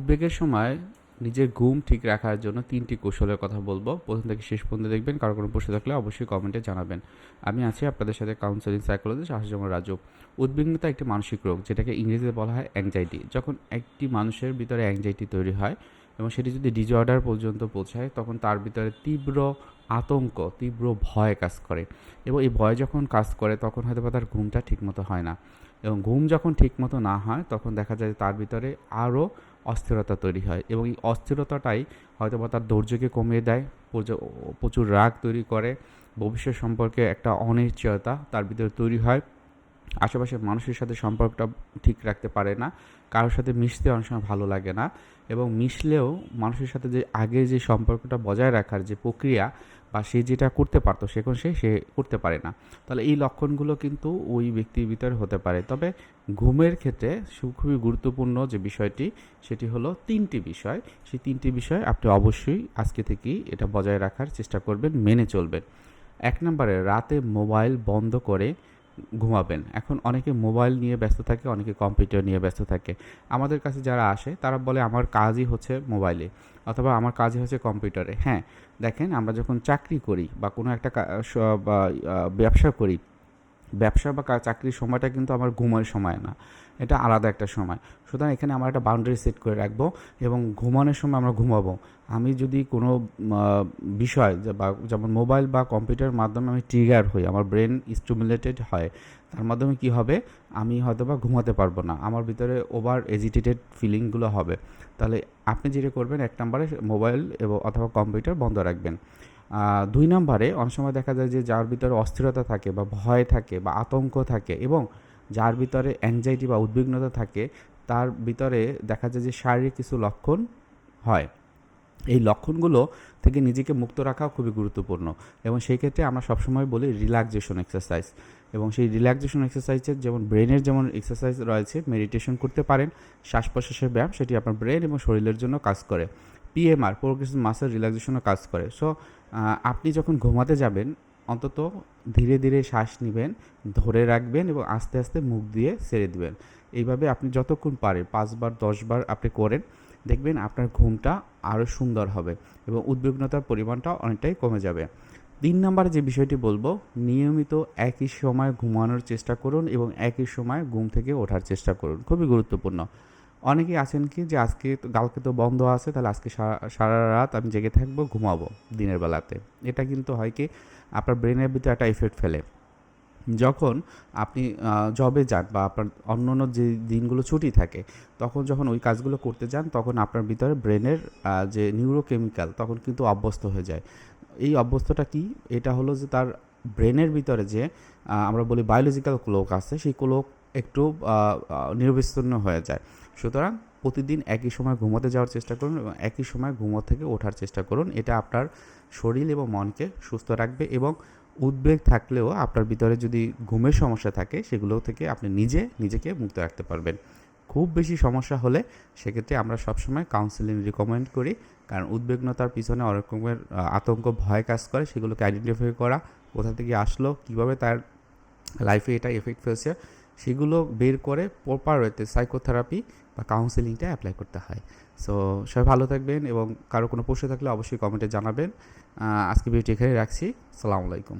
উদ্বেগের সময় নিজের ঘুম ঠিক রাখার জন্য তিনটি কৌশলের কথা বলব। প্রথম থেকে শেষ পর্যন্ত দেখবেন, কারও কোনো প্রশ্ন থাকলে অবশ্যই কমেন্টে জানাবেন। আমি আছি আপনাদের সাথে কাউন্সেলিং সাইকোলজিস্ট আশাজমা রাজু। উদ্বিগ্নতা একটি মানসিক রোগ, যেটাকে ইংরেজিতে বলা হয় অ্যাংজাইটি যখন একটি মানুষের ভিতরে অ্যাংজাইটি তৈরি হয় এবং সেটি যদি ডিজঅর্ডার পর্যন্ত পৌঁছায়, তখন তার ভিতরে তীব্র আতঙ্ক, তীব্র ভয় কাজ করে এবং এই ভয় যখন কাজ করে, তখন হয়তো তার ঘুমটা ঠিকমতো হয় না। এবং ঘুম যখন ঠিকমতো না হয়, তখন দেখা যায় তার ভিতরে আরও অস্থিরতা তৈরি হয় এবং এই অস্থিরতাটাই হয়তো বা তার ধৈর্যকে কমিয়ে দেয় প্রচুর রাগ তৈরি করে, ভবিষ্যৎ সম্পর্কে একটা অনিশ্চয়তা তার ভিতরে তৈরি হয়। আশেপাশের মানুষের সাথে সম্পর্কটা ঠিক রাখতে পারে না, কারোর সাথে মিশতে অনেক সময় ভালো লাগে না এবং মিশলেও মানুষের সাথে যে আগে যে সম্পর্কটা বজায় রাখার যে প্রক্রিয়া বা সে যেটা করতে পারতো সেখন সে সে করতে পারে না। তাহলে এই লক্ষণগুলো কিন্তু ওই ব্যক্তির ভিতরে হতে পারে। তবে ঘুমের ক্ষেত্রে খুবই গুরুত্বপূর্ণ যে বিষয়টি, সেটি হলো তিনটি বিষয়। সেই তিনটি বিষয় আপনি অবশ্যই আজকে থেকেই এটা বজায় রাখার চেষ্টা করবেন, মেনে চলবেন। এক নম্বরে রাতে মোবাইল বন্ধ করে ঘুমাবেন। এখন অনেকে মোবাইল নিয়ে ব্যস্ত থাকে, অনেকে কম্পিউটার নিয়ে ব্যস্ত থাকে। আমাদের কাছে যারা আসে, তারা বলে, আমার কাজই হচ্ছে মোবাইলে অথবা আমার কাজই হচ্ছে কম্পিউটারে। হ্যাঁ দেখেন আমরা যখন চাকরি করি বা কোনো একটা ব্যবসা করি ব্যবসা বা চাকরির সময়টা কিন্তু আমার ঘুমের সময় না। এটা আলাদা একটা সময়। সুতরাং এখানে আমরা একটা বাউন্ডারি সেট করে রাখব এবং ঘুমানোর সময় আমরা ঘুমাবো। আমি যদি কোনো বিষয় বা, যেমন মোবাইল বা কম্পিউটারের মাধ্যমে আমি ট্রিগার হই, আমার ব্রেন স্টিমুলেটেড হয়, তার মাধ্যমে কি হবে? আমি হয়তো বা ঘুমাতে পারব না। আমার ভিতরে ওভার এজিটেটেড ফিলিংগুলো হবে। তাহলে আপনি যেটা করবেন, এক নম্বরে মোবাইল এবং অথবা কম্পিউটার বন্ধ রাখবেন। দুই নম্বরে অনেক সময় দেখা যায় যে যার ভিতরে অস্থিরতা থাকে বা ভয় থাকে বা আতঙ্ক থাকে এবং যার ভিতরে অ্যাংজাইটি বা উদ্বিগ্নতা থাকে, তার ভিতরে দেখা যায় যে শারীরিক কিছু লক্ষণ হয়। এই লক্ষণগুলো থেকে নিজেকে মুক্ত রাখা খুবই গুরুত্বপূর্ণ এবং সেই ক্ষেত্রে আমরা সবসময় বলি রিল্যাক্সেশন এক্সারসাইজ এবং সেই রিল্যাক্সেশন এক্সারসাইজের যেমন ব্রেনের যেমন এক্সারসাইজ রয়েছে মেডিটেশন করতে পারেন, শ্বাস প্রশ্বাসের ব্যায়াম, সেটি আপনার ব্রেন এবং শরীরের জন্য কাজ করে। পিএমআর প্রোগ্রেসিভ মাসেল রিল্যাক্সেশনও কাজ করে। সো আপনি যখন ঘুমাতে যাবেন, অন্তত ধীরে ধীরে শ্বাস নেবেন, ধরে রাখবেন এবং আস্তে আস্তে মুখ দিয়ে ছেড়ে দেবেন। এইভাবে আপনি যতক্ষণ পারেন, পাঁচবার, দশবার আপনি করেন, দেখবেন আপনার ঘুমটা আরও সুন্দর হবে এবং উদ্বিগ্নতার পরিমাণটা অনেকটাই কমে যাবে। তিন নম্বরে যে বিষয়টি বলব, নিয়মিত একই সময় ঘুমানোর চেষ্টা করুন এবং একই সময় ঘুম থেকে ওঠার চেষ্টা করুন। খুবই গুরুত্বপূর্ণ। অনেকেই আছেন কি যে আজকে কালকে তো বন্ধ আছে, তাহলে আজকে সারা- রাত আমি জেগে থাকব, ঘুমাবো দিনের বেলাতে। এটা কিন্তু হয় কি, আপনার ব্রেনের ভিতরে একটা এফেক্ট ফেলে। যখন আপনি জবে যান বা আপনার অন্য অন্য যে দিনগুলো ছুটি থাকে, তখন যখন ওই কাজগুলো করতে যান, তখন আপনার ভিতরে ব্রেনের যে নিউরোকেমিক্যাল তখন কিন্তু অভ্যস্ত হয়ে যায়। এই অভ্যস্তটা কি? এটা হলো যে তার ব্রেনের ভিতরে যে আমরা বলি বায়োলজিক্যাল ক্লোক আছে, সেই ক্লোক একটু নিরবিচ্ছিন্ন হয়ে যায়। সুতরাং প্রতিদিন একই সময় ঘুমোতে যাওয়ার চেষ্টা করুন এবং একই সময় ঘুমো থেকে ওঠার চেষ্টা করুন। এটা আপনার শরীর এবং মনকে সুস্থ রাখবে এবং উদ্বেগ থাকলেও আপনার ভিতরে যদি ঘুমের সমস্যা থাকে, সেগুলো থেকে আপনি নিজে নিজেকে মুক্ত রাখতে পারবেন। খুব বেশি সমস্যা হলে সেক্ষেত্রে আমরা সবসময় কাউন্সেলিং রিকমেন্ড করি। কারণ উদ্বিগ্নতার পিছনে অনেক রকমের আতঙ্ক, ভয় কাজ করে। সেগুলোকে আইডেন্টিফাই করা, কোথা থেকে আসলো, কীভাবে তার লাইফে এটা এফেক্ট ফেলছে সেগুলো বের করে প্রপার ওয়েতে সাইকোথেরাপি বা কাউন্সেলিংটা অ্যাপ্লাই করতে হয়। সো সবাই ভালো থাকবেন এবং কারও কোনো প্রশ্ন থাকলে অবশ্যই কমেন্টে জানাবেন। আজকে ভিডিওটি এখানে রাখছি। সালামু আলাইকুম।